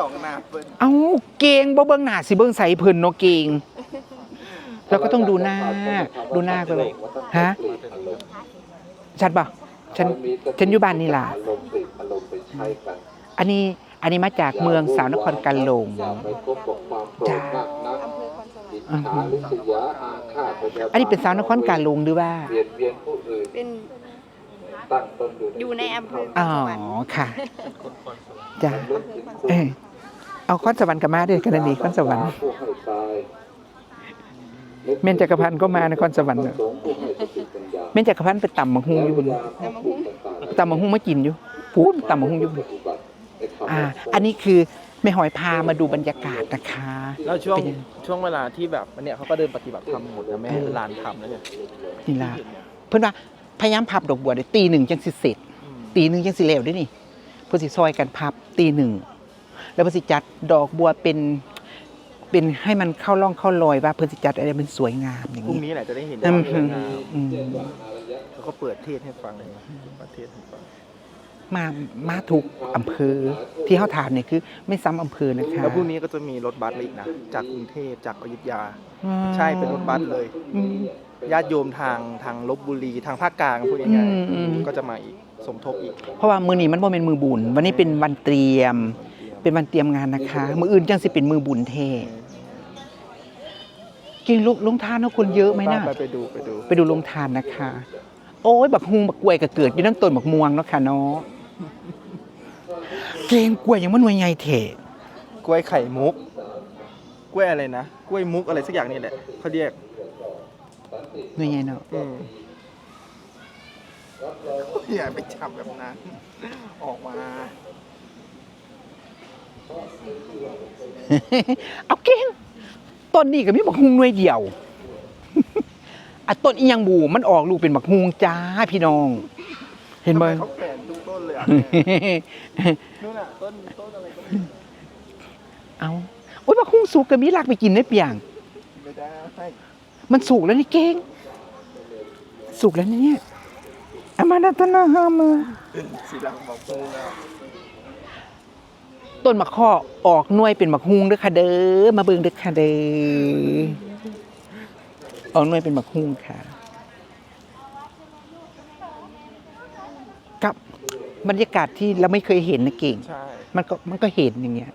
สองหน้าเปิ้ลเอาเกงบ่เบิ่งหน้าสิเบิ่งใส่เพิ่นเนาะเกงเราก็ต้องดูหน้า ดูหน้าก็เลยฮะชัดป่ะฉันฉันอยู่บ้านนี่ล่ะอารมณ์ติดอารมณ์ไปใช้กันอันนี้อันนี้มาจากเมืองสาวนครกันลงอย่าไปพบกับความโกรธมากนักอิจอือฉาฮึริษยาอาฆาตพยาบาทอันนี้เป็นสาวนครกันลงหรือว่าเบียดเบียนผู้อื่นเป็นตั้งตนอยู่อยู่ในอำเภออ๋อสวรรค์ค่ะจ้ะ เออเอาคอนสวรรค์กับมาด้วยกันนี่คอนสวรรค์ผู้ให้ตายเมนจักรพันธ์ก็มานครสวรรค์เนอะสงฆ์ผู้ให้สติปัญญาเมนจักรพันธ์ไปต่ำมะฮุงอยู่บนแล้วยาผู้ต่างๆต่ำมะฮุงมากินอยู่พูดต่ำมะฮุงอยู่ปฏิบัติในคำอ่า อันนี้คือแม่หอยพามาดูบรรยากาศนะคะ แล้วช่วงเป็นยังไงช่วงเวลาที่แบบเนี่ยเขาก็เดินปฏิบัติธรรมหมดแล้วแม่ให้ลานธรรมแล้วเนี่ยนี่ล่ะเพื่อนว่าพยายามพับดอกบัวได้ตีหนึ่งจังสิเสร็จอืมตีหนึ่งจังสิแล้วได้นี่เพื่อสิซอยกันพับตีหนึ่ง แล้วเพื่อสิจัดดอกบัวเป็น เป็นให้มันเข้าร่องเข้ารอยว่าเพื่อสิจัดอะไรมันสวยงามอย่างพรุ่งนี้ นี้แหละจะได้เห็นอืมดาวเรืองามอืมเขาก็เปิดเทศให้ฟังเลยนะเปิดเทศให้ฟังมามาถูกอำเภอที่เขาถามเนี่ยคือ ไม่ซ้ำอำเภอนะคะแล้วพรุ่งนี้ก็จะมีรถบัสเลยอีกนะ จากกรุงเทพจากอยุธยา อืมใช่เป็นรถบัสเลย อืม ญาติโยมทางทางลบบุรีทางภาคกลางพูดง่ายอืมอืม ๆก็จะมาอีกสมทบอีก เพราะว่ามือนี้มันบ่เป็นมือบุญวันนี้เป็นวันเตรียม เป็นวันเตรียมงานนะคะ มืออื่นจังสิเป็นมือบุญเทกินลุลงทานเนาะคนเยอะไหมน่ะไปไปดูไปดู ไปดูลงทานนะคะ โอ้ยบักฮุงบักกล้วยก็เกิดอยู่น้ำต้นบักม่วงเนาะค่ะเนาะเกงกล้วยยังมันหน่วยใหญ่เถะกล้วยไข่มุก กล้วยอะไรนะกล้วยมุกอะไรสักอย่างนี่แหละเขาเรียกหน่วยใหญ่เนาะอืมอย่าไปจับแบบนั้นออกมา เอาเก่งต้นนี้ก็มีบักฮุงหน่วยเดียวอะต้นอีหยังบูมันออกลูกเป็นบักฮุงจ้าพี่น้อง เห็นไหมเขาแขวนทุกต้นเลยอะนู่นน่ะต้นต้นอะไรก็ไม่รู้เอาโอ้ยบักฮุงสุกก็มีรักไปกินได้เปียงไม่ได้ให้มันสุกแล้วนี่เก่งสุกแล้วนะเนี่ยอามานาตนาฮามาสีหลังบอกโตแล้ว ต้นมะข้อออกหน่วยเป็นมะฮุงเด้อค่ะเด้อมาเบิ่งเด้อค่ะเด้อออกหน่วยเป็นมะฮุงค่ะกับบรรยากาศที่เราไม่เคยเห็นนะเก่ง ใช่มันก็มันก็เห็นอย่างเงี้ย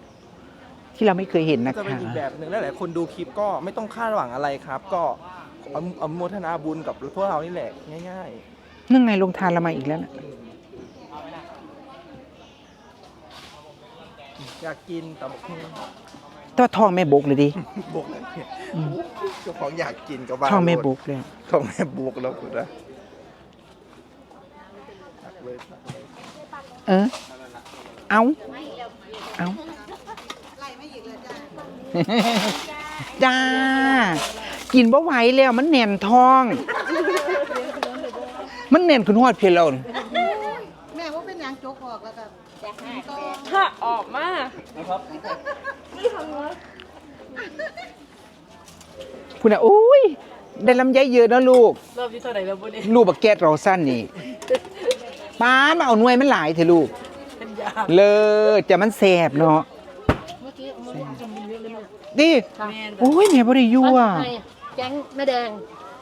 ที่เราไม่เคยเห็นนะจะเป็นคะอีกแบบหนึ่งแล้วหลายคนดูคลิปก็ไม่ต้องคาดหวังอะไรครับ ก็อนุอนุโมทนาบุญกับพวกเรานี่แหละง่าย นั่งไงลงทานเรามาอีกแล้วนะๆ อยากกินแต่บอกตัวทองแม่บกเลยดิบกเลยเนี่ยเจ้าของอยากกินกับบ้านทองแม่บกเลยท้องแม่บุกแล้วคุณนะตักเลยตักเลยเออ เอาเอาจ้า กินบ่ไหวแล้วมันแน่นท้อง มันแน่นขึ้นฮอดเพียแล้ว แม่ว่าเป็นหยังโจกออกแล้วก็ก็ ถ้า ออกมาคุณอะอุ้ยได้ลำไยเยอะนะลูกรอบที่เท่าไหร่แล้วบุญนี่ลูกบักแก๊สเราสั้นนี่ป้ามาเอาหน่วยมันหลายเถอะลูก เป็นยาเลอจะมันแสบเนาะเมื่อกี้มันจำเยอะเลยแม่ดิแมนโอ้ยแม่บ่ได้ยั่วให้แก๊งแม่แดง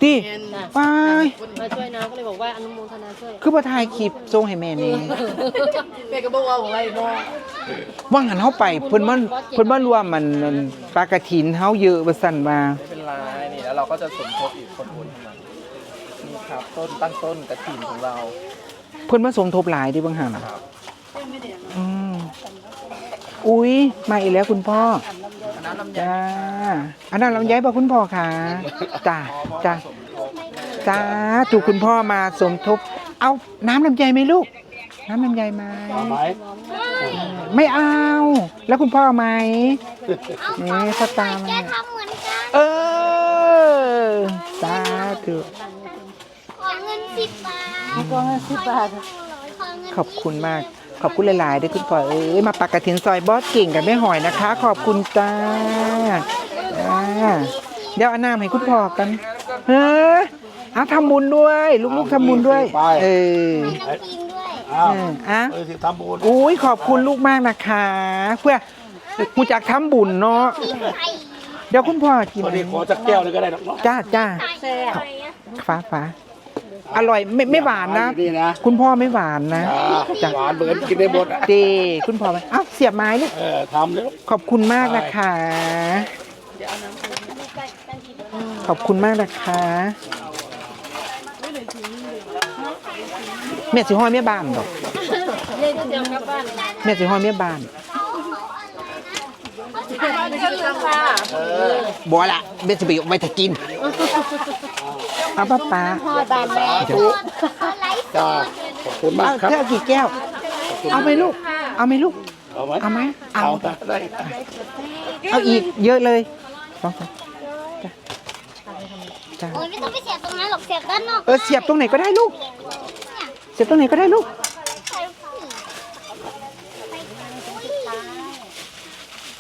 ดิแมนไปมาช่วยนะก็เลยบอกว่าอนุโมทนาช่วย คือบ่ถ่ายคลิปส่งให้แม่นี่แม่ก็บอกว่าอะไรเนาะว่างหันเฮาไปเพิ่นมันเพิ่นมารวมมันมันปลากระถินเฮาเยอะว่าซั่นว่าไม่เป็นไรนี่แล้วเราก็จะสมทบอีกคนคนหนึ่งนี่ครับ ต้นตั้งต้นกระถิ่นของเรา เพิ่นมาสมทบหลายเดิบางหันครับอืมอุ้ยมาอีกแล้วคุณพ่อ คณะลำไยจ้าอันนั้นลำไยบ่คุณพ่อค่ะจ้าจ้าจ้าถูกคุณพ่อมาสมทบ เอาน้ำลำไยไหมลูก น้ำลำไยไหมไม่เอา แล้วคุณพ่อเอาไหมนี่สตาร์มาทำเหมือนกันเออสาธุขอเงินสิบบาทก็สิบบาทขอเงินขอบคุณมาก ขอบคุณหลายๆด้วยคุณพ่อเอ้ยมาปักกระถินซอยบอสเก่งกับแม่หอยนะคะ ขอบคุณจ้าจ้าเดี๋ยวเอาน้ำให้คุณพ่อกันเฮ้ยเอาทำบุญด้วยลูกๆทำบุญด้วย เออให้น้องกินด้วยเอออะอุ้ยขอบคุณลูกมากนะคะ เพื่อหูจักทำบุญเนาะไข่เดี๋ยวคุณพ่อกินพอดีขอสักแก้วหนึงก็ได้หรอกเนาะจ้าจ้าแซ่บฟ้าฟ้า อร่อยไม่ไม่หวานนะนี่นะ คุณพ่อไม่หวานนะจ้าหวานเหมือนกินได้หมดอะเจคุณพ่อไปเอ้าเสียบไม้ลูก เออทำแล้ว ขอบคุณมากนะคะ ขอบคุณมากนะคะ แม่สิห้อยแม่บ้านดอกแม่สิห้อยแม่บ้านไม่ใช่ค่ะบ่ละแม่สิไปเอาไปถ้ากิน เอาป้าป้าพ่อบานแม่ทุกไลฟ์สจ้าดขอบคุณมากเอาครับ แก้วกี่แก้ว เอาไหมลูก เอาไหมลูก เอาไหมเอาไหมเอาเอาได้เอาอีกเยอะเลยสองสามจ้ะจ้ะโอ้ยไม่ต้องไปเสียบตรงนั้นหรอกเสียบด้านนอกเออเสียบตรงไหนก็ได้ลูก เสียบตรงไหนก็ได้ลูกใส่ผู้หญิง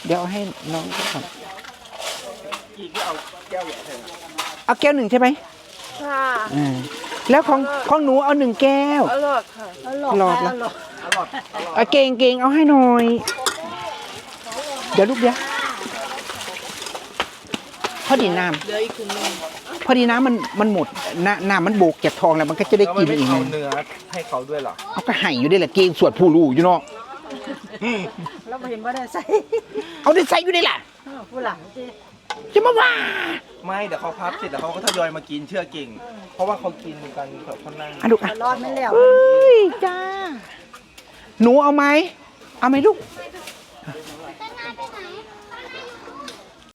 เดี๋ยวเอาให้น้องก่อนเอาแก้วหนึ่งใช่ไหม ค่ะอ่าแล้วของของหนูเอาหนึ่งแก้ว อร่อยค่ะหลอดละเอาเก่งเก่งเอาให้หน่อย เดี๋ยวลูกเดี๋ยวพอดีน้เหลืออีกถุงนึงำพอดีน้ำมันมันหมดน้ำน้ำมันโบกเก็บทองแล้วมันก็จะได้แล้วมักินนไม่อีกเผาไงเนื้อให้เขาด้วยเหรอเอาก็ให้อยู่ได้แหละเก่งสวดผู้รู้อยู่เนาะเราบ่เห็นว่าได้ใส่เอาได้ใส่อยู่ได้ล่ะ ผู้หลังสิจะมาว่า ไม่เดี๋ยวเขาพับเสร็จแล้วเขาก็ทยอยมากินเชื่อเก่ง เพราะว่าเขากินกันแบบเขานั่งอะลูกอะรอดไม่แล้วเอ้ยจ้า หนูเอาไหม เอาไหมลูก